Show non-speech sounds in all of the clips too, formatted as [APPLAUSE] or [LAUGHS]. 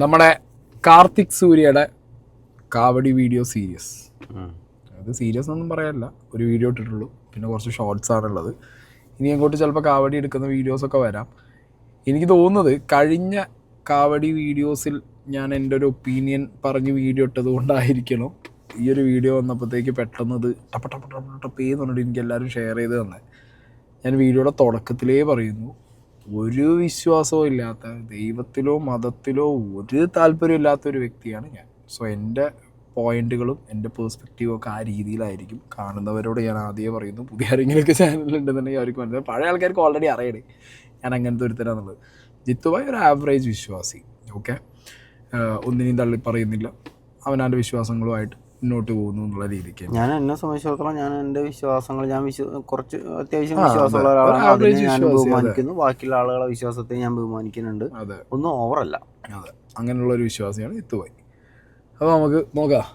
നമ്മുടെ കാർത്തിക് സൂര്യയുടെ കാവടി വീഡിയോ സീരീസ് അത് സീരിയസ് ഒന്നും പറയാനില്ല. ഒരു വീഡിയോ ഇട്ടിട്ടുള്ളൂ. പിന്നെ കുറച്ച് ഷോർട്സ് ആണുള്ളത്. ഇനി അങ്ങോട്ട് ചിലപ്പോൾ കാവടി എടുക്കുന്ന വീഡിയോസൊക്കെ വരാം. എനിക്ക് തോന്നുന്നത് കഴിഞ്ഞ കാവടി വീഡിയോസിൽ ഞാൻ എന്റെ ഒരു ഒപ്പീനിയൻ പറഞ്ഞ് വീഡിയോ ഇട്ടത് കൊണ്ടായിരിക്കണം ഈ ഒരു വീഡിയോ വന്നപ്പോഴത്തേക്ക് പെട്ടെന്ന് ഇത് ടപ്പ ടപ്പ ടപ്പ ടപ്പ് എന്ന് പറഞ്ഞിട്ട് എനിക്ക് എല്ലാവരും ഷെയർ ചെയ്ത് തന്നെ. ഞാൻ വീഡിയോയുടെ തുടക്കത്തിലേ പറയുന്നു. ഒരു വിശ്വാസവും ഇല്ലാത്ത ദൈവത്തിലോ മതത്തിലോ ഒരു താല്പര്യം ഇല്ലാത്ത ഒരു വ്യക്തിയാണ് ഞാൻ. സോ എന്റെ പോയിന്റുകളും എന്റെ പേഴ്സ്പെക്റ്റീവും ഒക്കെ ആ രീതിയിലായിരിക്കും. കാണുന്നവരോട് ഞാൻ ആദ്യമേ പറയുന്നു പുതിയ ആരെങ്കിലുമൊക്കെ ചാനലുണ്ടെന്നുണ്ടെങ്കിൽ അവർക്ക് മനസ്സിലായി പഴയ ആൾക്കാർക്ക് ഓൾറെഡി അറിയണേ ഞാൻ അങ്ങനത്തെ ഒരുത്തരാന്നുള്ളത്. ജിത്തുബായി ഒരു ആവറേജ് വിശ്വാസി ഓക്കെ ഒന്നിനെയും തള്ളി പറയുന്നില്ല. അവനാന്റെ വിശ്വാസങ്ങളുമായിട്ട് മുന്നോട്ട് പോകുന്നു എന്നുള്ള രീതിക്ക്. ഞാൻ എന്നെ സംബന്ധിച്ചിടത്തോളം ഞാൻ എന്റെ വിശ്വാസങ്ങൾ ഞാൻ വിശ്വ കുറച്ച് അത്യാവശ്യം വിശ്വാസമുള്ള. ഒരാളാണ്. അതിനെ ഞാൻ ബഹുമാനിക്കുന്നു. ബാക്കിയുള്ള ആളുകളെ വിശ്വാസത്തെ ഞാൻ ബഹുമാനിക്കുന്നുണ്ട്. ഒന്നും ഓവറല്ല അതെ. അങ്ങനെയുള്ള ഒരു വിശ്വാസിയാണ് എത്തുപോയി അപ്പോൾ നമുക്ക് നോക്കാം.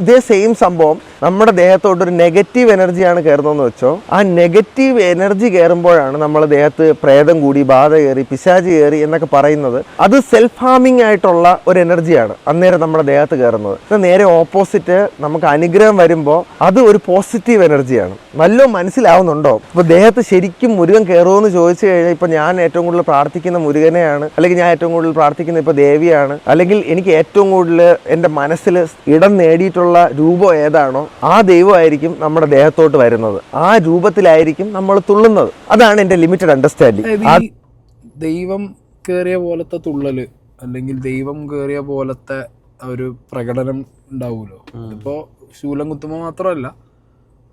ഇതേ സെയിം സംഭവം നമ്മുടെ ദേഹത്തോട്ട് ഒരു നെഗറ്റീവ് എനർജിയാണ് കയറുന്നതെന്ന് വെച്ചോ. ആ നെഗറ്റീവ് എനർജി കയറുമ്പോഴാണ് നമ്മുടെ ദേഹത്ത് പ്രേതം കൂടി ബാധ കയറി പിശാച് കയറി എന്നൊക്കെ പറയുന്നത് അത് സെൽഫ് ഹാമിങ് ആയിട്ടുള്ള ഒരു എനർജിയാണ് അന്നേരം നമ്മുടെ ദേഹത്ത് കയറുന്നത്. നേരെ ഓപ്പോസിറ്റ് നമുക്ക് അനുഗ്രഹം വരുമ്പോൾ അത് ഒരു പോസിറ്റീവ് എനർജിയാണ് നല്ല മനസ്സിലാവുന്നുണ്ടോ? ഇപ്പോൾ ദേഹത്ത് ശരിക്കും മുരുകൻ കയറുമെന്ന് ചോദിച്ചു കഴിഞ്ഞാൽ ഇപ്പോൾ ഞാൻ ഏറ്റവും കൂടുതൽ പ്രാർത്ഥിക്കുന്ന മുരുകനെയാണ് അല്ലെങ്കിൽ ഞാൻ ഏറ്റവും കൂടുതൽ പ്രാർത്ഥിക്കുന്ന ഇപ്പോൾ ദേവിയാണ് അല്ലെങ്കിൽ എനിക്ക് ഏറ്റവും കൂടുതൽ എന്റെ മനസ്സിൽ ഇടം നേടിയിട്ടുള്ള രൂപം ഏതാണോ ആ ദൈവമായിരിക്കും നമ്മുടെ ദേഹത്തോട്ട് വരുന്നത്. ആ രൂപത്തിലായിരിക്കും നമ്മൾ തുള്ളുന്നത്. അതാണ് എന്റെ ലിമിറ്റഡ് അണ്ടർസ്റ്റാൻഡിങ് ദൈവം കയറിയ പോലത്തെ തുള്ളൽ അല്ലെങ്കിൽ ദൈവം കയറിയ പോലത്തെ ഒരു പ്രകടനം ഉണ്ടാവുമല്ലോ. ഇപ്പോ ശൂലം കുത്തുമ്പോൾ മാത്രമല്ല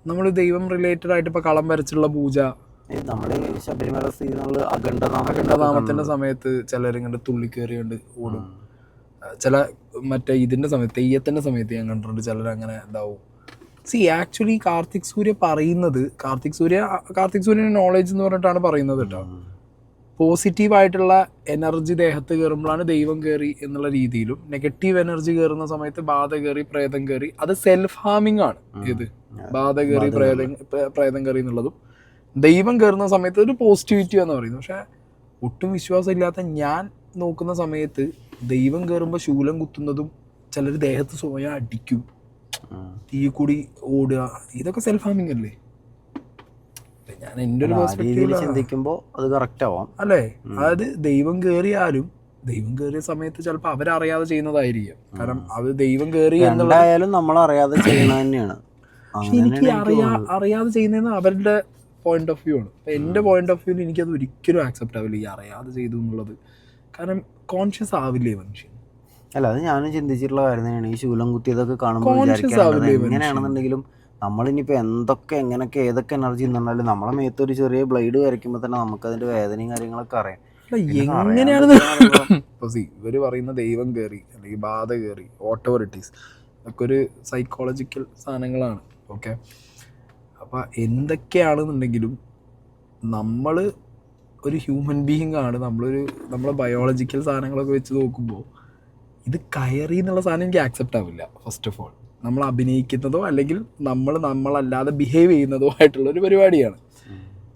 നമ്മൾ ദൈവം റിലേറ്റഡ് ആയിട്ട് ഇപ്പൊ കളം വരച്ചുള്ള പൂജ. നമ്മുടെ ഈ ശബരിമല സീനുകൾ അഖണ്ഡനാമ അഖണ്ഡനാമത്തിന്റെ സമയത്ത് ചിലരിങ്ങോട്ട് തുള്ളിക്കേറിയുണ്ട് ഓടും. ചില മറ്റേ ഇതിന്റെ സമയത്ത് തെയ്യത്തിന്റെ സമയത്ത് ഞാൻ കണ്ടിട്ടുണ്ട് ചിലർ അങ്ങനെ ഇതാവും. സി ആക്ച്വലി കാർത്തിക് സൂര്യ പറയുന്നത് കാർത്തിക് സൂര്യ കാർത്തിക് സൂര്യന്റെ നോളേജ് എന്ന് പറഞ്ഞിട്ടാണ് പറയുന്നത് കേട്ടോ. പോസിറ്റീവ് ആയിട്ടുള്ള എനർജി ദേഹത്ത് കയറുമ്പോഴാണ് ദൈവം കയറി എന്നുള്ള രീതിയിലും നെഗറ്റീവ് എനർജി കയറുന്ന സമയത്ത് ബാധ കയറി പ്രേതം കയറി അത് സെൽഫ് ഹാമിങ് ആണ് ഇത്. ബാധ കയറി പ്രേതം പ്രേ- പ്രേതം കയറി എന്നുള്ളതും. ദൈവം കയറുന്ന സമയത്ത് ഒരു പോസിറ്റിവിറ്റി എന്ന് പറയുന്നത് പക്ഷെ ഒട്ടും വിശ്വാസം ഇല്ലാത്ത ഞാൻ നോക്കുന്ന സമയത്ത് ദൈവം കയറുമ്പോൾ ശൂലം കുത്തുന്നതും ചിലർ ദേഹത്ത് സ്വയം അടിക്കും. തീ കൂടി ഓടുക. ഇതൊക്കെ സെൽഫ് ഹാമിങ് അല്ലേ ഞാൻ എന്റെ ഒരു ചിന്തിക്കുമ്പോൾ അത് കറക്റ്റ് ആവാം. അല്ലേ? അതായത് ദൈവം കയറിയാലും ദൈവം കയറിയ സമയത്ത് ചിലപ്പോൾ അവരറിയാതെ ചെയ്യുന്നതായിരിക്കും. കാരണം അത് ദൈവം കയറി എന്നുള്ളതായാലും നമ്മൾ അറിയാതെ ചെയ്യുന്നത് തന്നെയാണ്. എനിക്ക് അറിയാ. അറിയാതെ ചെയ്യുന്നതെന്ന് അവരുടെ പോയിന്റ് ഓഫ് വ്യൂ ആണ്. എന്റെ പോയിന്റ് ഓഫ് വ്യൂവിൽ എനിക്കത് ഒരിക്കലും ആക്സെപ്റ്റ് ആവില്ല ഈ അറിയാതെ ചെയ്തു എന്നുള്ളത്. കാരണം കോൺഷ്യസ് ആവില്ലേ മനുഷ്യൻ? അല്ല അത് ഞാനും ചിന്തിച്ചിട്ടുള്ള കാര്യം തന്നെയാണ്. ഈ ശൂലം കുത്തിയതൊക്കെ കാണുമ്പോൾ? എങ്ങനെയാണെന്നുണ്ടെങ്കിലും നമ്മളിനിയിപ്പോൾ എന്തൊക്കെ എങ്ങനെയൊക്കെ ഏതൊക്കെ എനർജി എന്നുണ്ടെങ്കിലും നമ്മളെ മേത്ത് ഒരു ചെറിയ ബ്ലേഡ് വരയ്ക്കുമ്പോൾ തന്നെ നമുക്ക് അതിന്റെ വേദനയും കാര്യങ്ങളൊക്കെ അറിയാം. എങ്ങനെയാണ് [LAUGHS] ഇവർ പറയുന്ന ദൈവം കയറി അല്ലെങ്കിൽ ബാധ കയറി ഓട്ടോറിറ്റീസ് അതൊക്കെ ഒരു സൈക്കോളജിക്കൽ സാധനങ്ങളാണ് ഓക്കെ അപ്പൊ എന്തൊക്കെയാണെന്നുണ്ടെങ്കിലും നമ്മൾ ഒരു ഹ്യൂമൻ ബീയിങ് ആണ് നമ്മളൊരു നമ്മളെ ബയോളജിക്കൽ സാധനങ്ങളൊക്കെ വെച്ച് നോക്കുമ്പോൾ ഇത് കയറി എന്നുള്ള സാധനം എനിക്ക് ആക്സെപ്റ്റ് ആവില്ല ഫസ്റ്റ് ഓഫ് ഓൾ നമ്മൾ അഭിനയിക്കുന്നതോ അല്ലെങ്കിൽ നമ്മൾ നമ്മളല്ലാതെ ബിഹേവ് ചെയ്യുന്നതോ ആയിട്ടുള്ള ഒരു പരിപാടിയാണ്.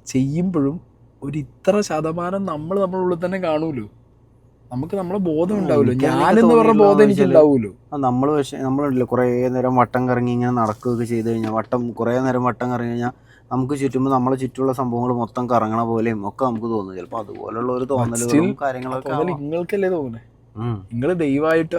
ചെയ്യുമ്പോഴും ഒരു ഇത്ര ശതമാനം നമ്മൾ നമ്മളുള്ളിൽ തന്നെ കാണൂലോ? നമുക്ക് നമ്മളെ ബോധം ഉണ്ടാവുമല്ലോ ഞാനെന്ന് പറഞ്ഞ ബോധം എനിക്ക് ഉണ്ടാവുമല്ലോ നമ്മൾ പക്ഷേ നമ്മളുണ്ടല്ലോ കുറേ നേരം വട്ടം കറങ്ങി ഇങ്ങനെ നടക്കുകയൊക്കെ ചെയ്ത് കഴിഞ്ഞാൽ വട്ടം കുറേ നേരം വട്ടം കറങ്ങി കഴിഞ്ഞാൽ നമുക്ക് ചുറ്റുമ്പോൾ നമ്മളെ ചുറ്റുമുള്ള സംഭവങ്ങൾ മൊത്തം കറങ്ങണ പോലെയും ഒക്കെ നമുക്ക് തോന്നുന്നു ചിലപ്പോൾ അതുപോലുള്ള ഒരു തോന്നലുകളും still കാര്യങ്ങളൊക്കെ തോന്നൽ നിങ്ങൾക്കല്ലേ തോന്നുന്നത് നിങ്ങൾ ദൈവമായിട്ടോ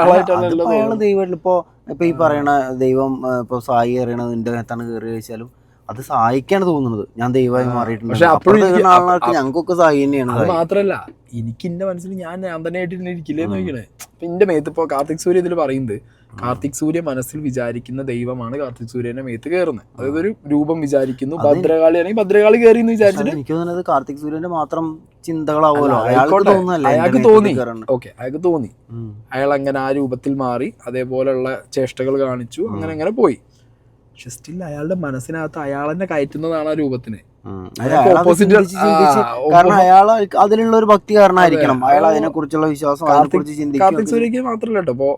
അയാൾ തോന്നുന്നത്. ഇപ്പൊ ഇപ്പൊ ഈ പറയണ ദൈവം ഇപ്പൊ സായി അറിയണത് നിന്റെ മേത്താണ് കയറി വെച്ചാലും അത് സഹായിക്കാണ് തോന്നുന്നത്. ഞാൻ ദൈവമായി മാറിയിട്ടുണ്ട് പക്ഷെ അപ്പോഴും ആളുകൾക്ക് ഞങ്ങൾക്കൊക്കെ തന്നെയാണ്. അത്. മാത്രല്ല എനിക്ക് എന്റെ മനസ്സിൽ ഞാൻ ഞാൻ തന്നെ ആയിട്ട് ഇരിക്കില്ലേ നോക്കണേ അപ്പൊ എന്റെ മേത്ത് ഇപ്പൊ കാർത്തിക് സൂര്യ ഇതിൽ പറയുന്നത് കാർത്തിക് സൂര്യ മനസ്സിൽ വിചാരിക്കുന്ന ദൈവമാണ് കാർത്തിക് സൂര്യന്റെ മേത്ത് കയറുന്നത് അതായത് ഒരു രൂപം വിചാരിക്കുന്നു ഭദ്രകാളി ആണെങ്കിൽ ഭദ്രകാളി കയറി എന്ന് വിചാരിച്ചിട്ട് എനിക്ക് തോന്നുന്നത് കാർത്തിക് സൂര്യന്റെ മാത്രം ചിന്തകളാവുമല്ലോ. അയാൾക്ക് തോന്നി. ഓക്കെ അയാൾക്ക് തോന്നി. അയാൾ അങ്ങനെ ആ രൂപത്തിൽ മാറി അതേപോലെയുള്ള ചേഷ്ടകൾ കാണിച്ചു അങ്ങനെ അങ്ങനെ പോയി. പക്ഷെ സ്റ്റിൽ അയാളുടെ മനസ്സിനകത്ത് അയാൾ തന്നെ കയറ്റുന്നതാണ് ആ രൂപത്തിന്. കാരണം അയാൾ അതിലുള്ള ഒരു ഭക്തി കാരണമായിരിക്കണം. അയാൾ അത് അതിനെ കുറിച്ചുള്ള വിശ്വാസം കാർത്തിക്- സൂര്യക്ക് മാത്രല്ല കേട്ടോ. ഇപ്പൊ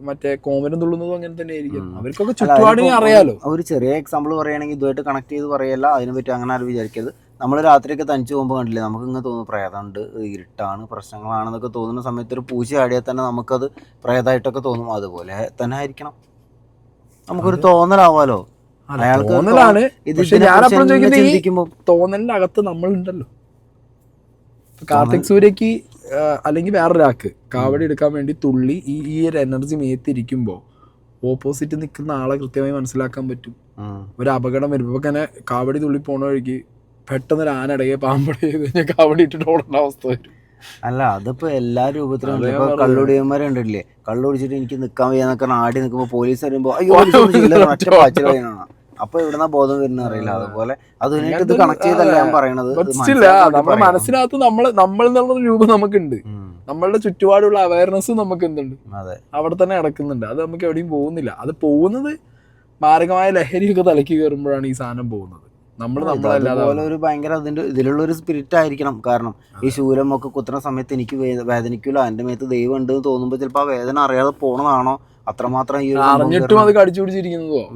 മറ്റേ കോമരം തുള്ളുന്നതും അങ്ങനെ തന്നെ ആയിരിക്കും. അവർക്കൊക്കെ ചുറ്റുപാടിനെ അറിയാലോ. ഒരു ചെറിയ എക്സാമ്പിൾ പറയുകയാണെങ്കിൽ ഇതുമായിട്ട് കണക്ട് ചെയ്ത് പറയല്ല. അതിനെ പറ്റി അങ്ങനെ ആരും വിചാരിക്കരുത്. നമ്മൾ രാത്രിയൊക്കെ തനിച്ച് പോകുമ്പോൾ കണ്ടില്ലേ? നമുക്ക് ഇങ്ങനെ തോന്നുന്നു പ്രേതമുണ്ട് ഇരുട്ടാണ് പ്രശ്നങ്ങളാണെന്നൊക്കെ തോന്നുന്ന സമയത്ത് ഒരു പൂച്ച ആടിയാൽ തന്നെ നമുക്കത് പ്രേതമായിട്ടൊക്കെ തോന്നും. അതുപോലെ തന്നെ ആയിരിക്കണം. നമുക്കൊരു തോന്നലാവാലോ അയാൾക്ക് തോന്നലാണ്. പക്ഷെ ചോദിക്കുന്നത് ചിന്തിക്കുമ്പോൾ തോന്നലിന്റെ അകത്ത് നമ്മളുണ്ടല്ലോ. കാർത്തിക് സൂര്യക്ക് അല്ലെങ്കിൽ വേറൊരാൾക്ക് കാവടി എടുക്കാൻ വേണ്ടി തുള്ളി ഈ ഈ ഒരു എനർജി മേത്തിരിക്കുമ്പോൾ ഓപ്പോസിറ്റ് നിൽക്കുന്ന ആളെ കൃത്യമായി മനസ്സിലാക്കാൻ പറ്റും. ഒരു അപകടം വരുമ്പോൾ ഇങ്ങനെ കാവടി തുള്ളി പോണ വഴിക്ക് പെട്ടെന്ന് ഒരു ആനടയെ പാമ്പട ചെയ്ത് കാവടി ഇട്ടിട്ട് ഓടേണ്ട അവസ്ഥ വരും. അല്ല അതിപ്പോ എല്ലാ രൂപത്തിലും ഉണ്ട്. ഇപ്പൊ. കള്ളുടിയന്മാരെ കള്ളുടിച്ചിട്ട് എനിക്ക് നിക്കാൻ വയ്യാന്നൊക്കെ പറഞ്ഞ് ആടി നിൽക്കുമ്പോ പോലീസ് വരുമ്പോ അയ്യോ പോലീസ് ഒന്നും ചെയ്യില്ല പാച്ചിൽ കഴിയണം അപ്പൊ എവിടുന്ന ബോധം വരുന്ന അറിയില്ല. അതുപോലെ അതുമായിട്ട് ഇത് കണക്ട് ചെയ്തല്ല ഞാൻ പറയണത്? ഇത് പറ്റില്ല മനസ്സിലാക്കാൻ വേണ്ടി നമ്മുടെ പറയണം. മനസ്സിനകത്ത് നമ്മൾ നമ്മൾ എന്നുള്ള രൂപം നമുക്കുണ്ട്. ഉം. നമ്മളുടെ ചുറ്റുപാടുള്ള അവയർനെസ് നമുക്ക് എന്തുണ്ട്? അതെ. അവിടെ തന്നെ നടക്കുന്നുണ്ട്. അത് നമുക്ക് എവിടെയും പോകുന്നില്ല. അത് പോകുന്നത് മാരകമായ ലഹരിയൊക്കെ തലക്ക് കയറുമ്പോഴാണ് ഈ സാധനം പോകുന്നത്. നമ്മൾ നമ്മളല്ലാതെ ഒരു ഭയങ്കര അതിന്റെ ഇതിലുള്ള ഒരു സ്പിരിറ്റ് ആയിരിക്കണം. കാരണം ഈ ശൂലം ഒക്കെ കുത്തുന്ന സമയത്ത് എനിക്ക് വേ- വേദനിക്കൂല. എന്റെ മേത്ത് ദൈവം ഉണ്ട് എന്ന് തോന്നുമ്പോ ചിലപ്പോ ആ വേദന അറിയാതെ പോണതാണോ? അത്രമാത്രം ഈ അറിഞ്ഞിട്ടും അത് കടിച്ചു പിടിച്ചിരിക്കുന്നതോ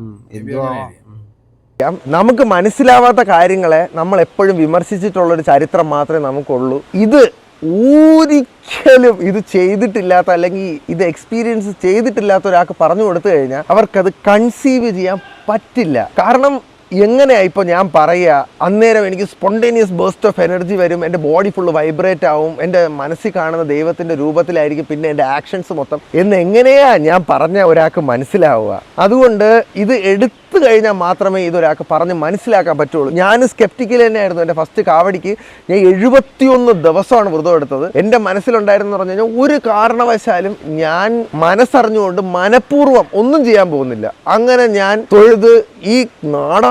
നമുക്ക് മനസ്സിലാവാത്ത കാര്യങ്ങളെ നമ്മൾ എപ്പോഴും വിമർശിച്ചിട്ടുള്ള ഒരു ചരിത്രം മാത്രമേ നമുക്കുള്ളൂ. ഇത് ഒരിക്കലും ഇത് ചെയ്തിട്ടില്ലാത്ത അല്ലെങ്കിൽ ഇത് എക്സ്പീരിയൻസ് ചെയ്തിട്ടില്ലാത്ത ഒരാൾക്ക് പറഞ്ഞു കൊടുത്തു കഴിഞ്ഞാൽ അവർക്കത് കൺസീവ് ചെയ്യാൻ പറ്റില്ല. കാരണം എങ്ങനെയാ ഇപ്പോൾ ഞാൻ പറയുക? അന്നേരം എനിക്ക് സ്പോണ്ടേനിയസ് ബേസ്റ്റ് ഓഫ് എനർജി വരും എന്റെ ബോഡി ഫുള്ള് വൈബ്രേറ്റ് ആവും എന്റെ മനസ്സിൽ കാണുന്ന ദൈവത്തിന്റെ രൂപത്തിലായിരിക്കും പിന്നെ എന്റെ ആക്ഷൻസ് മൊത്തം. എന്ന് എങ്ങനെയാ ഞാൻ പറഞ്ഞ ഒരാൾക്ക് മനസ്സിലാവുക. അതുകൊണ്ട് ഇത് എടുത്തു കഴിഞ്ഞാൽ മാത്രമേ ഇതൊരാൾക്ക് പറഞ്ഞ് മനസ്സിലാക്കാൻ പറ്റുള്ളൂ. ഞാൻ സ്കെപ്റ്റിക്കൽ തന്നെയായിരുന്നു. എന്റെ ഫസ്റ്റ് കാവടിക്ക് ഞാൻ എഴുപത്തിയൊന്ന് ദിവസമാണ് വ്രതം എടുത്തത്. എന്റെ മനസ്സിലുണ്ടായിരുന്നു പറഞ്ഞു കഴിഞ്ഞാൽ ഒരു കാരണവശാലും ഞാൻ മനസ്സറിഞ്ഞുകൊണ്ട് മനഃപൂർവം ഒന്നും ചെയ്യാൻ പോകുന്നില്ല. അങ്ങനെ ഞാൻ തൊഴുത് ഈ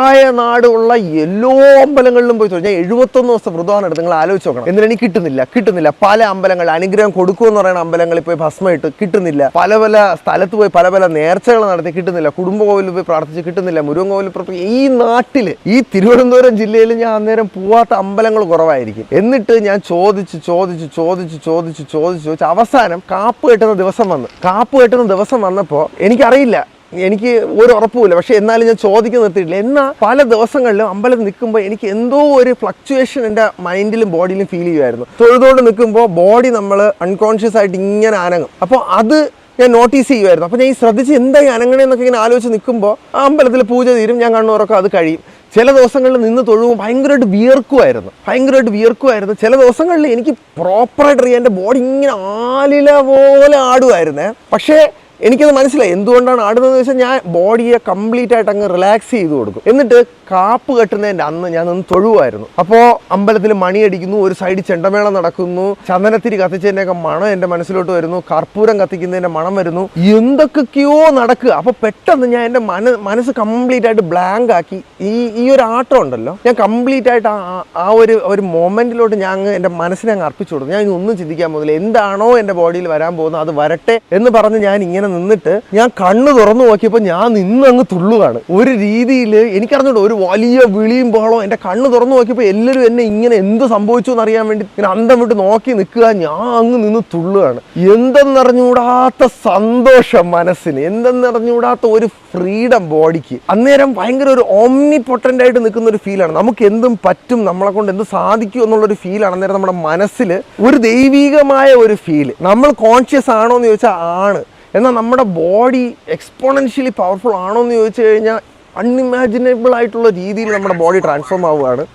നാടായ നാടുള്ള എല്ലാ അമ്പലങ്ങളിലും പോയി ഞാൻ എഴുപത്തൊന്ന് ദിവസം വ്രതമാണ് എടുത്ത് നിങ്ങൾ ആലോചിച്ച് നോക്കണം. എന്നിട്ട് എനിക്ക് കിട്ടുന്നില്ല കിട്ടുന്നില്ല. പല അമ്പലങ്ങൾ അനുഗ്രഹം കൊടുക്കുമെന്ന് പറയുന്ന അമ്പലങ്ങളിൽ പോയി ഭസ്മയിട്ട് കിട്ടുന്നില്ല. പല പല സ്ഥലത്ത് പോയി പല പല നേർച്ചകൾ നടത്തി കിട്ടുന്നില്ല. കുടുംബ കോവിലിൽ പോയി പ്രാർത്ഥിച്ച് കിട്ടുന്നില്ല. മുരുകൻ പ്രവർത്തി ഈ നാട്ടിൽ ഈ തിരുവനന്തപുരം ജില്ലയിൽ ഞാൻ അന്നേരം പോവാത്ത അമ്പലങ്ങൾ കുറവായിരിക്കും. എന്നിട്ട് ഞാൻ ചോദിച്ച് ചോദിച്ച് ചോദിച്ച് ചോദിച്ച് ചോദിച്ച് ചോദിച്ച് അവസാനം കാപ്പ് കെട്ടുന്ന ദിവസം വന്നു കാപ്പ് കെട്ടുന്ന ദിവസം വന്നപ്പോൾ എനിക്കറിയില്ല. എനിക്ക് ഒരു ഉറപ്പുമില്ല. പക്ഷെ എന്നാലും ഞാൻ ചോദിക്കാൻ നിർത്തിയിട്ടില്ല. എന്നാൽ പല ദിവസങ്ങളിലും അമ്പലത്തിൽ നിൽക്കുമ്പോൾ എനിക്ക് എന്തോ ഒരു ഫ്ലക്ച്വേഷൻ എന്റെ മൈൻഡിലും ബോഡിയിലും ഫീൽ ചെയ്യുമായിരുന്നു തൊഴുതുകൊണ്ട് നിൽക്കുമ്പോൾ ബോഡി നമ്മൾ അൺകോൺഷ്യസ് ആയിട്ട് ഇങ്ങനെ അനങ്ങും. അപ്പോൾ അത് ഞാൻ നോട്ടീസ് ചെയ്യുമായിരുന്നു അപ്പോൾ ഞാൻ ഈ ശ്രദ്ധിച്ച് എന്തായി അനങ്ങണേന്നൊക്കെ ഇങ്ങനെ ആലോചിച്ച് നിൽക്കുമ്പോൾ ആ അമ്പലത്തിൽ പൂജ തീരും ഞാൻ കണ്ണുറക്കം അത് കഴിയും. ചില ദിവസങ്ങളിൽ നിന്ന് തൊഴുവും ഭയങ്കരമായിട്ട് വിയർക്കുമായിരുന്നു ഭയങ്കരമായിട്ട് വിയർക്കുമായിരുന്നു ചില ദിവസങ്ങളിൽ എനിക്ക് പ്രോപ്പറായിട്ട് എന്റെ ബോഡി ഇങ്ങനെ ആലില പോലെ ആടുമായിരുന്നേ പക്ഷേ എനിക്കത് മനസ്സിലായി. എന്തുകൊണ്ടാണ് ആടുന്നതെന്ന് വെച്ചാൽ ഞാൻ ബോഡിയെ കംപ്ലീറ്റ് ആയിട്ട് അങ്ങ് റിലാക്സ് ചെയ്ത് കൊടുക്കും. എന്നിട്ട് കാപ്പ് കെട്ടുന്നതിന്റെ അന്ന് ഞാൻ ഒന്ന് തൊഴുവായിരുന്നു. അപ്പോൾ അമ്പലത്തിൽ മണിയടിക്കുന്നു ഒരു സൈഡിൽ ചെണ്ടമേളം നടക്കുന്നു ചന്ദനത്തിരി കത്തിച്ചതിന്റെയൊക്കെ മണം എന്റെ മനസ്സിലോട്ട് വരുന്നു കർപ്പൂരം കത്തിക്കുന്നതിന്റെ മണം വരുന്നു. എന്തൊക്കെയോ നടക്കുക. അപ്പോൾ പെട്ടെന്ന് ഞാൻ എന്റെ മന മനസ്സ് കംപ്ലീറ്റ് ആയിട്ട് ബ്ലാങ്ക് ആക്കി. ഈ ഈ ഒരു ആട്ടം ഉണ്ടല്ലോ. ഞാൻ കംപ്ലീറ്റ് ആയിട്ട് ആ- ഒരു ഒരു മൊമെന്റിലോട്ട് ഞാൻ അങ്ങ് എന്റെ മനസ്സിനെ അങ്ങ് അർപ്പിച്ചു കൊടുത്തു. ഞാൻ ഇനി ഒന്നും ചിന്തിക്കാൻ പോകുന്നില്ല. എന്താണോ എന്റെ ബോഡിയിൽ വരാൻ പോകുന്നത് അത് വരട്ടെ എന്ന് പറഞ്ഞ് ഞാൻ ഇങ്ങനെ നിന്നിട്ട് ഞാൻ കണ്ണ് തുറന്നു നോക്കിയപ്പോൾ ഞാൻ നിന്ന് അങ്ങ് തുള്ളുകയാണ് ഒരു രീതിയിൽ എനിക്കറിഞ്ഞൂടെ ഒരു വലിയ വിളിയും ബഹളവും എന്റെ കണ്ണ് തുറന്നു നോക്കിയപ്പോൾ എല്ലാവരും എന്നെ ഇങ്ങനെ എന്ത് സംഭവിച്ചു എന്നറിയാൻ വേണ്ടി ഇങ്ങനെ അന്തം വിട്ട് നോക്കി നിൽക്കുക ഞാൻ അങ്ങ് നിന്ന് തുള്ളുകയാണ് എന്തെന്നറിഞ്ഞൂടാത്ത സന്തോഷം മനസ്സിന് എന്തെന്നറിഞ്ഞൂടാത്ത ഒരു ഫ്രീഡം ബോഡിക്ക്. അന്നേരം ഭയങ്കര ഒരു ഓംനി പൊട്ടന്റ് ആയിട്ട് നിൽക്കുന്ന ഒരു ഫീലാണ് നമുക്ക് എന്തും പറ്റും നമ്മളെ കൊണ്ട് എന്ത് സാധിക്കും എന്നുള്ളൊരു ഫീലാണ് അന്നേരം നമ്മുടെ മനസ്സിൽ ഒരു ദൈവികമായ ഒരു ഫീൽ നമ്മൾ കോൺഷ്യസ് ആണോ എന്ന് ചോദിച്ചാൽ ആണ്. എന്നാൽ നമ്മുടെ ബോഡി എക്സ്പോണൻഷ്യലി പവർഫുൾ ആണോ എന്ന് ചോദിച്ചു കഴിഞ്ഞാൽ അൺഇമാജിനബിൾ ആയിട്ടുള്ള രീതിയിൽ നമ്മുടെ ബോഡി ട്രാൻസ്ഫോം ആവുകയാണ്.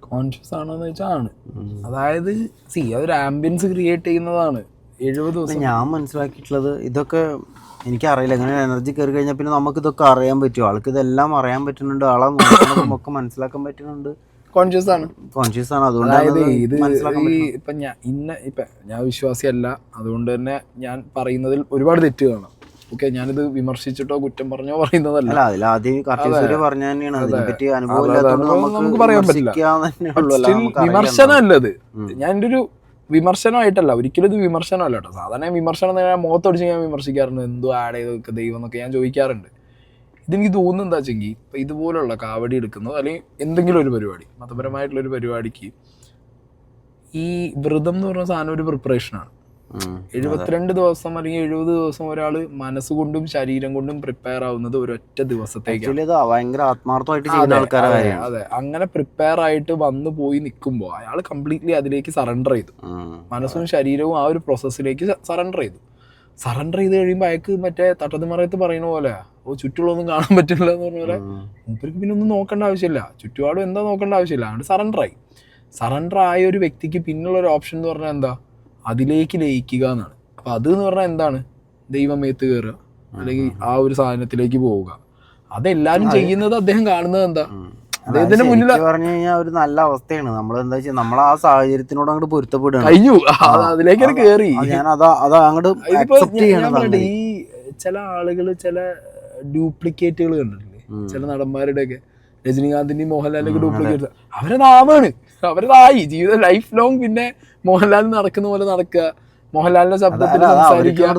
കോൺഷ്യസ് ആണോ എന്ന് വെച്ചാൽ ആണ്. അതായത് സി അതൊരു ആംബിയൻസ് ക്രിയേറ്റ് ചെയ്യുന്നതാണ്. എഴുപത് ദിവസം. ഞാൻ മനസ്സിലാക്കിയിട്ടുള്ളത് ഇതൊക്കെ എനിക്കറിയില്ല. എങ്ങനെ എനർജി കയറി കഴിഞ്ഞാൽ പിന്നെ നമുക്കിതൊക്കെ അറിയാൻ പറ്റും. ആൾക്ക് ഇതെല്ലാം അറിയാൻ പറ്റുന്നുണ്ട്. ആളെ നോക്കുന്നതും ഒക്കെ മനസ്സിലാക്കാൻ പറ്റുന്നുണ്ട്. കോൺഷ്യസ് ആണ്. കോൺഷ്യസ് ആണ്. അതായത് അതുകൊണ്ടാണ് ഇത് ഈ ഇപ്പൊ ഞാൻ ഇന്ന ഇപ്പൊ ഞാൻ വിശ്വാസിയല്ല. അതുകൊണ്ട് തന്നെ ഞാൻ പറയുന്നതിൽ ഒരുപാട് തെറ്റ് കാണാം ഓക്കെ ഞാനിത് വിമർശിച്ചിട്ടോ കുറ്റം പറഞ്ഞോ പറയുന്നതല്ല. അതിൽ ആദ്യം പറഞ്ഞ തന്നെയാണ്. അതിനെപ്പറ്റി അനുഭവം അതെ, നമുക്ക് പറയാൻ പറ്റില്ല. വിമർശനമല്ല ഉം. ഞാൻ എന്റെ ഒരു വിമർശനമായിട്ടല്ല. ഒരിക്കലും ഇത് വിമർശനമല്ല കേട്ടോ. സാധാരണ വിമർശനം മുഖത്തടിച്ച് ഞാൻ വിമർശിക്കാറുണ്ട്. എന്തോ ആഡ് ചെയ്തൊക്കെ ദൈവം എന്നൊക്കെ ഞാൻ ചോദിക്കാറുണ്ട്. ഇതെനിക്ക് തോന്നുന്നത് എന്താ വെച്ചെങ്കിൽ ഇപ്പം ഇതുപോലുള്ള കാവടി എടുക്കുന്നത് അല്ലെങ്കിൽ എന്തെങ്കിലും ഒരു പരിപാടി മതപരമായിട്ടുള്ള ഒരു പരിപാടിക്ക് ഈ വ്രതം എന്ന് പറഞ്ഞ സാധനം ഒരു പ്രിപ്പറേഷനാണ്. എഴുപത്തിരണ്ട് ദിവസം അല്ലെങ്കിൽ എഴുപത് ദിവസം ഒരാൾ മനസ്സുകൊണ്ടും ശരീരം കൊണ്ടും പ്രിപ്പയർ ആവുന്നത് ഒരൊറ്റ ഭയങ്കര ആത്മാർത്ഥമായിട്ട് ചെയ്യുന്ന അതെ, അതെ, അങ്ങനെ പ്രിപ്പയർ ആയിട്ട് വന്നു പോയി നിൽക്കുമ്പോൾ അയാൾ കംപ്ലീറ്റ്ലി അതിലേക്ക് സറണ്ടർ ചെയ്തു. മനസ്സും ശരീരവും ആ ഒരു പ്രോസസ്സിലേക്ക് സറണ്ടർ ചെയ്തു. സറണ്ടർ ചെയ്ത് കഴിയുമ്പോൾ അയാൾക്ക് മറ്റേ തട്ടത്തുമറയത്ത് പറയുന്ന പോലെ ഓ ചുറ്റുള്ളൊന്നും കാണാൻ പറ്റില്ല എന്ന് പറഞ്ഞ പോലെ. മൂപ്പർക്ക് പിന്നെ ഒന്നും നോക്കേണ്ട ആവശ്യമില്ല. ചുറ്റുപാടും എന്താ നോക്കേണ്ട ആവശ്യമില്ല. അതുകൊണ്ട് സറണ്ടർ ആയി. സറണ്ടർ ആയ ഒരു വ്യക്തിക്ക് പിന്നുള്ള ഒരു ഓപ്ഷൻ എന്ന് പറഞ്ഞാൽ എന്താ? അതിലേക്ക് ലയിക്കുക എന്നാണ്. അപ്പൊ അത് എന്ന് പറഞ്ഞാൽ എന്താണ്? ദൈവമേത്ത് കയറുക. അല്ലെങ്കിൽ ആ ഒരു സാധനത്തിലേക്ക് പോവുക. അതെല്ലാരും ചെയ്യുന്നത് അദ്ദേഹം കാണുന്നത് എന്താ? അതായത് മുന്നിൽ പറഞ്ഞു കഴിഞ്ഞാൽ ഒരു നല്ല അവസ്ഥയാണ്. നമ്മൾ എന്താ വെച്ചാൽ നമ്മൾ ആ സാഹചര്യത്തിനോട് അങ്ങോട്ട് പൊരുത്തപ്പെടുകയാണ്. കഴിഞ്ഞു. അത് അതിലേക്ക് കേറി. ഞാൻ അതാ അതാ അങ്ങോട്ട് അക്സെപ്റ്റ് ചെയ്യണം. ഈ ചില ആളുകൾ ചില ഡ്യൂപ്ലിക്കേറ്റുകൾ കണ്ടിട്ടില്ലേ? ചില നടന്മാരുടെ ഒക്കെ രജനീകാന്തിന്റെയും മോഹൻലാലിന്റെ. ഡ്യൂപ്ലിക്കേറ്റ്. അവരെ നാമാണ്. അവരതായി ജീവിതം ലൈഫ് ലോങ് പിന്നെ മോഹൻലാൽ നടക്കുന്ന പോലെ നടക്കുക. മോഹൻലാലിന്റെ ശബ്ദത്തിൽ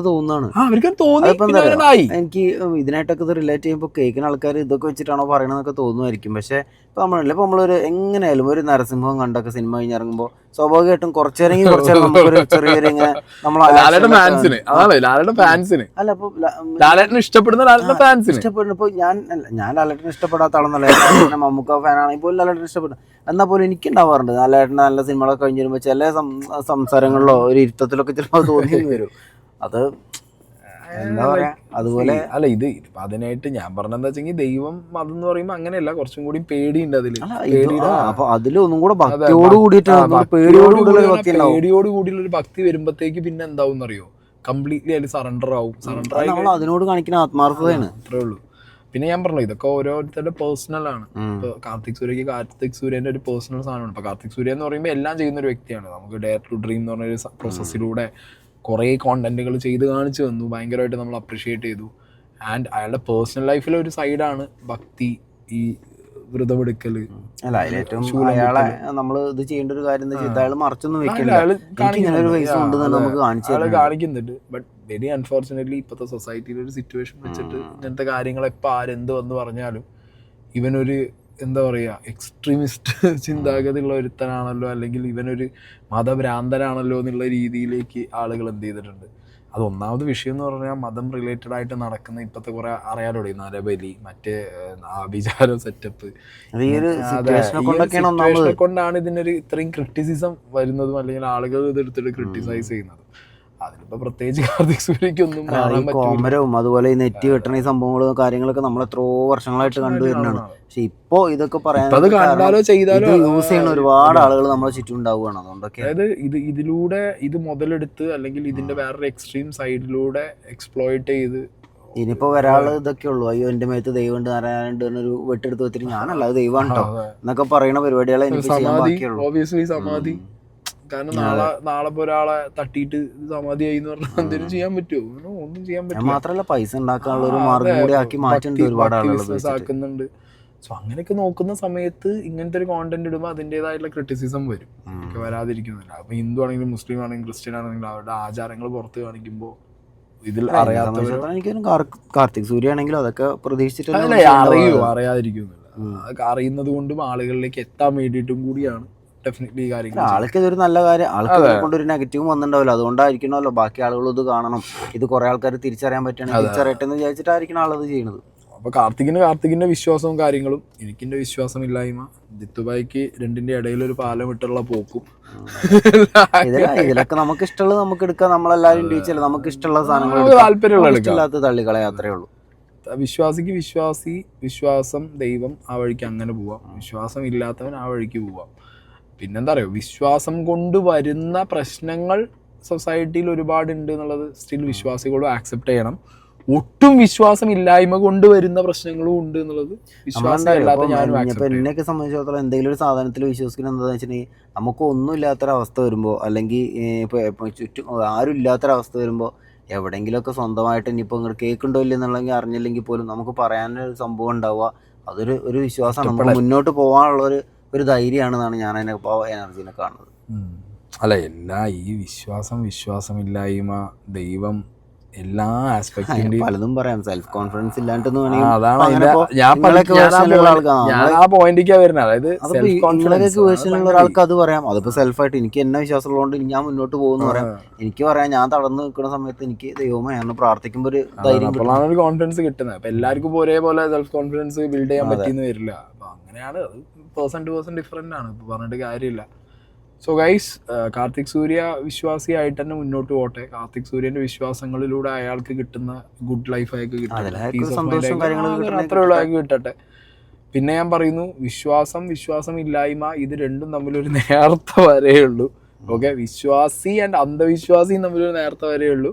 തോന്നുന്നതാണ്. അവർക്ക് തോന്നി. എനിക്ക് ഇതിനായിട്ടൊക്കെ ഇത് റിലേറ്റ് ചെയ്യുമ്പോൾ കേൾക്കുന്ന ആൾക്കാർ ഇതൊക്കെ വെച്ചിട്ടാണോ പറയണതൊക്കെ തോന്നുമായിരിക്കും. പക്ഷെ ഇപ്പൊ നമ്മളല്ല ഇപ്പൊ നമ്മളൊരു എങ്ങനെയായാലും ഒരു നരസിംഹം കണ്ടൊക്കെ സിനിമ കഴിഞ്ഞ് ഇറങ്ങുമ്പോൾ സ്വാഭാവികമായിട്ടും കുറച്ചേരെങ്കിൽ കുറച്ചേരം നമുക്കൊരു ചെറിയൊരു ഇങ്ങനെ ഫാൻസിന് അല്ല ഇഷ്ടപ്പെടുന്ന ലാലയുടെ ഫാൻസിന് ഇഷ്ടപ്പെടുന്നു ഇപ്പൊ ഞാൻ ഞാൻ ലാലേട്ടനെ ഇഷ്ടപ്പെടാത്ത ആളെന്നല്ല. മമ്മൂക്ക ഫാനാണെങ്കിൽ പോലും ലാലേട്ടനെ ഇഷ്ടപ്പെടും. എന്നാൽ പോലും എനിക്ക് ഉണ്ടാവാറുണ്ട് നല്ല നല്ല സിനിമകളൊക്കെ കഴിഞ്ഞ് വരുമ്പോൾ ചില സംസാരങ്ങളിലോ ഒരു ഇരുത്തത്തിലൊക്കെ ചിലപ്പോൾ തോന്നി വരും. അത് എന്താ പറയാ അതുപോലെ അല്ല ഇത് അതിനായിട്ട് ഞാൻ പറഞ്ഞെന്താ വെച്ചെങ്കിൽ ദൈവം മതം എന്ന് പറയുമ്പോ അങ്ങനെയല്ല കുറച്ചും കൂടി പേടിയുണ്ട് ആ, അപ്പൊ അതിലൊന്നും കൂടെ ഭക്തിയോട് കൂടിയിട്ട് പേടിയോട് പേടിയോട് കൂടിയുള്ള ഒരു ഭക്തി വരുമ്പത്തേക്ക് പിന്നെ എന്താവും അറിയോ കംപ്ലീറ്റ്ലി അതിൽ സറണ്ടർ ആവും സറണ്ടർ ആയി അതിനോട് കാണിക്കുന്ന ആത്മാർത്ഥതയാണ്. അത്രേ ഉള്ളൂ. പിന്നെ ഞാൻ പറഞ്ഞു ഇതൊക്കെ ഓരോരുത്തരുടെ പേഴ്സണൽ ആണ്. ഇപ്പൊ കാർത്തിക് സൂര്യക്ക് കാർത്തിക് സൂര്യന്റെ ഒരു പേഴ്സണൽ സാധനമാണ്. ഇപ്പൊ കാർത്തിക് സൂര്യ എന്ന് പറയുമ്പോൾ എല്ലാം ചെയ്യുന്ന ഒരു വ്യക്തിയാണ്. നമുക്ക് ഡയർ ടു ഡ്രീം എന്ന് പറഞ്ഞ ഒരു പ്രോസസ്സിലൂടെ കുറേ കോണ്ടന്റുകൾ ചെയ്ത് കാണിച്ചു തന്നു. ഭയങ്കരമായിട്ട് നമ്മൾ അപ്രീഷിയേറ്റ് ചെയ്തു. ആൻഡ് അയാളുടെ പേഴ്സണൽ ലൈഫിലെ ഒരു സൈഡാണ് ഭക്തി ഈ വ്രതമെടുക്കൽ. അല്ല അതിലേറ്റവും അയാളെ നമ്മൾ ഇത് ചെയ്യേണ്ട ഒരു കാര്യം അയാൾ മറച്ചൊന്നും വെക്കില്ല. ഇങ്ങനെ ഒരു വയസ്സ് ഉണ്ട് നമുക്ക് കാണിച്ചു കാണിക്കുന്നുണ്ട്. ബട്ട് വെരി അൺഫോർച്ചുനേറ്റ്ലി ഇപ്പോഴത്തെ സൊസൈറ്റിയിലെ ഒരു സിറ്റുവേഷൻ വെച്ചിട്ട് ഇങ്ങനത്തെ കാര്യങ്ങൾ എപ്പോൾ ആരെന്ത് വന്ന് പറഞ്ഞാലും ഇവനൊരു എന്താ പറയുക എക്സ്ട്രീമിസ്റ്റ് [LAUGHS] ചിന്താഗതിയുള്ള ഒരുത്തനാണല്ലോ അല്ലെങ്കിൽ ഇവനൊരു മതഭ്രാന്തനാണല്ലോ എന്നുള്ള രീതിയിലേക്ക് ആളുകൾ എന്ത് ചെയ്തിട്ടുണ്ട്. അത് ഒന്നാമത് വിഷയം എന്ന് പറഞ്ഞാൽ മതം റിലേറ്റഡ് ആയിട്ട് നടക്കുന്ന ഇപ്പോഴത്തെ കുറെ അറിയാലോ ഈ നരബലി മറ്റേ ആഭിചാര സെറ്റപ്പ് കൊണ്ടാണ് ഇതിനൊരു ഇത്രയും ക്രിറ്റിസിസം വരുന്നതും അല്ലെങ്കിൽ ആളുകൾ ഇതെടുത്തിട്ട് ക്രിട്ടിസൈസ് ചെയ്യുന്നത്. അതിലിപ്പോ പ്രത്യേകിച്ച് കാർത്തിക് സൂര്യക്ക് ഒന്നും മാറാൻ കോമരവും അതുപോലെ ഈ നെറ്റ് വെട്ടണ ഈ സംഭവങ്ങളും കാര്യങ്ങളൊക്കെ നമ്മൾ എത്രയോ വർഷങ്ങളായിട്ട് കണ്ടുവരുന്നതാണ് പക്ഷെ ഇപ്പോ ഇതൊക്കെ പറയാൻ അത് കണ്ടാലോ ചെയ്താലോ? യൂസ് ചെയ്യുന്ന ഒരുപാട് ആളുകൾ നമ്മളെ ചുറ്റും ഉണ്ടാവുകയാണ്. അതുകൊണ്ടൊക്കെ. അതായത് ഇത് ഇതിലൂടെ ഇത് മുതലെടുത്ത് അല്ലെങ്കിൽ ഇതിന്റെ വേറൊരു എക്സ്ട്രീം സൈഡിലൂടെ എക്സ്പ്ലോയിറ്റ് ചെയ്ത് ഇനിയിപ്പോ ഒരാൾ ഇതൊക്കെ ഉള്ളു. അയ്യോ എന്റെ മേത്ത് ദൈവമുണ്ട് നാരായണുണ്ട് എന്നൊരു വെട്ടെടുത്ത് വെച്ചിട്ട് ഞാനല്ല അത് ദൈവമാണ് കേട്ടോ എന്നൊക്കെ പറയുന്ന പരിപാടികളെ എനിക്ക് ചെയ്യാൻ ബാക്കിയുള്ളൂ. സമാധി. കാരണം നാളെ നാളെ ഒരാളെ തട്ടിയിട്ട് സമാധിയായി എന്ന് പറഞ്ഞാൽ എന്തെങ്കിലും ചെയ്യാൻ പറ്റുമോ? ഒന്നും ചെയ്യാൻ പറ്റും പറ്റില്ല. മാത്രല്ല പൈസ ഉണ്ടാക്കാനുള്ള ഒരു മാർഗം കൂടി ആക്കി മാറ്റുന്നുണ്ട് ഒരുപാട് ബിസിനസ് ആക്കുന്നുണ്ട്. സോ അങ്ങനെയൊക്കെ നോക്കുന്ന സമയത്ത് ഇങ്ങനത്തെ ഒരു കോണ്ടന്റ് ഇടുമ്പോൾ അതിന്റെതായിട്ടുള്ള ക്രിറ്റിസിസം വരും. ഒക്കെ വരാതിരിക്കുന്നില്ല അപ്പൊ ഹിന്ദു ആണെങ്കിലും മുസ്ലിം ആണെങ്കിലും ക്രിസ്ത്യൻ ആണെങ്കിലും അവരുടെ ആചാരങ്ങൾ പുറത്ത് കാണിക്കുമ്പോൾ ഇതിൽ അറിയാത്തവരോ കാർത്തിക് സൂര്യ ആണെങ്കിലും അതൊക്കെ പ്രതീക്ഷിച്ചിട്ടില്ല അറിയോ? അറിയാതിരിക്കുന്നില്ല അറിയുന്നത് കൊണ്ടും ആളുകളിലേക്ക് എത്താൻ വേണ്ടിയിട്ടും കൂടിയാണ്. ഡെഫിനറ്റ്ലി കാര്യങ്ങൾ ആൾക്ക് ഇതൊരു നല്ല കാര്യം ആൾക്ക് കൊണ്ടൊരു കൊണ്ട് ഒരു നെഗറ്റീവ് വന്നിട്ടുണ്ടാവില്ല. അതുകൊണ്ടായിരിക്കണമല്ലോ ബാക്കി ആളുകൾ ഇത് കാണണം. ഇത് കുറെ ആൾക്കാർ തിരിച്ചറിയാൻ പറ്റണം തിരിച്ചറിയട്ടെ എന്ന് വിചാരിച്ചിട്ടായിരിക്കണം ആളത് ചെയ്യുന്നത് അപ്പൊ കാർത്തികിന് കാർത്തികിന്റെ വിശ്വാസവും കാര്യങ്ങളും എനിക്കിന്റെ വിശ്വാസമില്ലായ്മ ജിത്തുബായിക്ക് രണ്ടിന്റെ ഇടയിൽ ഒരു പാലം ഇട്ടുള്ള പോക്കും. [LAUGHS] ഇതില ഇതിലൊക്കെ നമുക്ക് ഇഷ്ടമുള്ളത് നമുക്ക് എടുക്കാം. നമ്മളെല്ലാവരും ഇൻഡിവിജ്വൽ നമുക്ക് ഇഷ്ടമുള്ള സാധനങ്ങൾ. താല്പര്യമുള്ള. ഇഷ്ടമില്ലാത്ത അത്രേ ഉള്ളൂ. വിശ്വാസിക്ക് വിശ്വാസി വിശ്വാസം ദൈവം ആ വഴിക്ക് അങ്ങനെ പോവാം. വിശ്വാസം ഇല്ലാത്തവൻ ആ വഴിക്ക് പോവാം. പിന്നെന്താ പറയുക വിശ്വാസം കൊണ്ട് വരുന്ന പ്രശ്നങ്ങൾ സൊസൈറ്റിയിൽ ഒരുപാടുണ്ട് എന്നുള്ളത് സ്റ്റിൽ വിശ്വാസികളും ആക്സെപ്റ്റ് ചെയ്യണം. ഒട്ടും വിശ്വാസം ഇല്ലായ്മ കൊണ്ട് വരുന്ന പ്രശ്നങ്ങളും ഉണ്ട് എന്നുള്ളത് എന്നെയൊക്കെ സംബന്ധിച്ചിടത്തോളം എന്തെങ്കിലും ഒരു സാധനത്തിൽ വിശ്വസിക്കുന്നത് എന്താണെന്ന് വെച്ചിട്ടുണ്ടെങ്കിൽ നമുക്ക് ഒന്നും ഇല്ലാത്തൊരവസ്ഥ വരുമ്പോൾ അല്ലെങ്കിൽ ഇപ്പോൾ ചുറ്റും ആരും ഇല്ലാത്തൊരവസ്ഥ വരുമ്പോൾ എവിടെയെങ്കിലുമൊക്കെ സ്വന്തമായിട്ട് ഇനിയിപ്പോൾ ഇങ്ങോട്ട് കേൾക്കുണ്ടോ ഇല്ല എന്നുള്ളെങ്കിൽ അറിഞ്ഞില്ലെങ്കിൽ പോലും നമുക്ക് പറയാനൊരു സംഭവം ഉണ്ടാവുക. അതൊരു ഒരു വിശ്വാസമാണ് നമുക്ക് മുന്നോട്ട് പോകാനുള്ള ഒരു ഒരു ധൈര്യമാണെന്നാണ് ഞാൻ അതിനെ എനർജീനെ കാണുന്നത്. അല്ല എല്ലാ ഈ വിശ്വാസം വിശ്വാസമില്ലായ്മ ദൈവം എല്ലാ ആസ്പെക്ടിന്റെയും പലതും പറയാം. സെൽഫ് കോൺഫിഡൻസ് ഇല്ലാണ്ടെന്ന് അതാണ് ഞാൻ ആ പോയിന്റിക്കാ വരുന്നത്. അതായത് ഒരാൾക്ക് അത് പറയാം. അതിപ്പോ സെൽഫായിട്ട് എനിക്ക് എന്നെ വിശ്വാസമുള്ളതുകൊണ്ട് ഞാൻ മുന്നോട്ട് പോകുന്നു പറയാം. എനിക്ക് പറയാം ഞാൻ തടന്ന് നിൽക്കുന്ന സമയത്ത് എനിക്ക് ദൈവമേ എന്ന് പ്രാർത്ഥിക്കുമ്പോൾ ഒരു ധൈര്യം അപ്പോഴാണ് ഒരു കോൺഫിഡൻസ് കിട്ടുന്നത്. അപ്പൊ എല്ലാവർക്കും ഒരേപോലെ സെൽഫ് കോൺഫിഡൻസ് ബിൽഡ് ചെയ്യാൻ പറ്റിയെന്ന് വരില്ല. അപ്പൊ അങ്ങനെയാണ് അത് പേഴ്സൺ ടു പേഴ്സൺ ഡിഫറെന്റ് ആണ്. ഇപ്പോൾ പറഞ്ഞിട്ട് കാര്യമില്ല. സോ ഗൈസ് കാർത്തിക് സൂര്യ വിശ്വാസിയായിട്ട് തന്നെ മുന്നോട്ട് പോട്ടെ. കാർത്തിക് സൂര്യന്റെ വിശ്വാസങ്ങളിലൂടെ അയാൾക്ക് കിട്ടുന്ന ഗുഡ് ലൈഫ് അയാൾക്ക് കിട്ടട്ടെ. അതിലയാൾക്ക് Peace of mind സന്തോഷവും അയാൾക്ക് കാര്യങ്ങളും ആ, കിട്ടണേ അത്രേ കിട്ടട്ടെ. പിന്നെ ഞാൻ പറയുന്നു വിശ്വാസം വിശ്വാസം ഇല്ലായ്മ ഇത് രണ്ടും തമ്മിലൊരു നേർത്ത വരെയുള്ളൂ ഓക്കെ വിശ്വാസി ആൻഡ് അന്ധവിശ്വാസിയും തമ്മിലൊരു നേർത്ത വരെയുള്ളൂ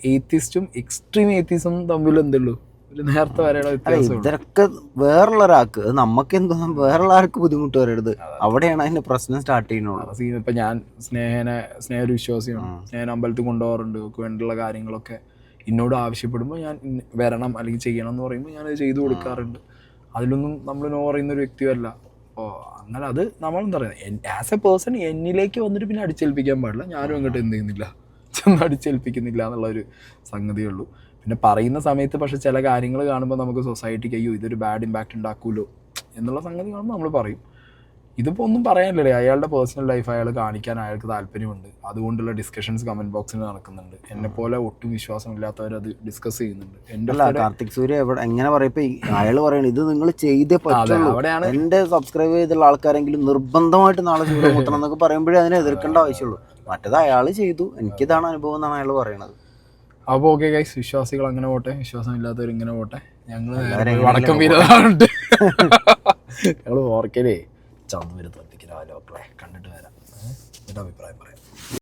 ഏത്തിസ്റ്റും എക്സ്ട്രീം ഏത്തിസും തമ്മിൽ എന്തുള്ളൂ? വരെയുള്ള വ്യത്യാസമുള്ളൂ ഇതൊക്കെ വേറുള്ള ഒരാൾക്ക് അത് നമുക്ക് എന്തോ വേറുള്ള ആൾക്ക് ബുദ്ധിമുട്ട് വരരുത് അവിടെയാണ് അതിന്റെ പ്രശ്നം സ്റ്റാർട്ട് ചെയ്യുന്നുള്ളൂ സീൻ ഇപ്പൊ ഞാൻ സ്നേഹനെ സ്നേഹ ഒരു വിശ്വാസിയാണ്. സ്നേഹൻ അമ്പലത്തിൽ കൊണ്ടുപോകാറുണ്ട്. വേണ്ടിയുള്ള കാര്യങ്ങളൊക്കെ എന്നോട് ആവശ്യപ്പെടുമ്പോൾ ഞാൻ വരണം അല്ലെങ്കിൽ ചെയ്യണം എന്ന് പറയുമ്പോൾ ഞാനത് ചെയ്തു കൊടുക്കാറുണ്ട്. അതിലൊന്നും നമ്മൾ നോ പറയുന്ന ഒരു വ്യക്തിയല്ല. അപ്പോൾ അങ്ങനെ അത് നമ്മളെന്താ പറയുക ആസ് എ പേഴ്സൺ എന്നിലേക്ക് വന്നിട്ട് പിന്നെ അടിച്ചേൽപ്പിക്കാൻ പാടില്ല. ഞാനും അങ്ങോട്ട് എന്ത് ചെയ്യുന്നില്ല. ചെന്ന് അടിച്ചേൽപ്പിക്കുന്നില്ല എന്നുള്ളൊരു സംഗതിയേ ഉള്ളൂ. പിന്നെ പറയുന്ന സമയത്ത് പക്ഷെ ചില കാര്യങ്ങൾ കാണുമ്പോൾ നമുക്ക് സൊസൈറ്റിക്ക് അയ്യോ ഇതൊരു ബാഡ് ഇമ്പാക്റ്റ് ഉണ്ടാക്കുമല്ലോ എന്നുള്ള സംഗതി കാണുമ്പോൾ നമ്മൾ പറയും. ഇതിപ്പോൾ ഒന്നും പറയാനില്ലല്ലേ അയാളുടെ പേഴ്സണൽ ലൈഫ് അയാൾ കാണിക്കാൻ അയാൾക്ക് താല്പര്യമുണ്ട്. അതുകൊണ്ടുള്ള ഡിസ്കഷൻസ് കമന്റ് ബോക്സിൽ നടക്കുന്നുണ്ട്. എന്നെ പോലെ ഒട്ടും വിശ്വാസമില്ലാത്തവർ അത് ഡിസ്കസ് ചെയ്യുന്നുണ്ട്. എന്റെ കാർത്തിക് സൂര്യ എവിടെ എങ്ങനെ പറയപ്പോ അയാൾ പറയണം ഇത് നിങ്ങൾ ചെയ്തേ പറ്റുള്ളൂ. അവിടെയാണ് എന്റെ സബ്സ്ക്രൈബ് ചെയ്തുള്ള ആൾക്കാരെങ്കിലും നിർബന്ധമായിട്ട് നാളെ സൂര്യ മുട്ടണം എന്നൊക്കെ പറയുമ്പോഴേ അതിനെ എതിർക്കേണ്ട ആവശ്യമുള്ളൂ. മറ്റേത് അയാൾ ചെയ്തു. എനിക്കിതാണ് അനുഭവം എന്നാണ് അയാൾ പറയണത്. അപ്പോൾ ഓക്കെ ഗൈസ് വിശ്വാസികൾ അങ്ങനെ പോട്ടെ വിശ്വാസം ഇല്ലാത്തവർ ഇങ്ങനെ പോട്ടെ. ഞങ്ങൾ വടക്കം വീരതാറുണ്ട് ഞങ്ങൾ ഓർക്കലേ ചന്ദ് വരുത്തോട്ടിക്കുന്ന കണ്ടിട്ട് വരാം. എന്റെ എന്നിട്ട് അഭിപ്രായം പറയാം.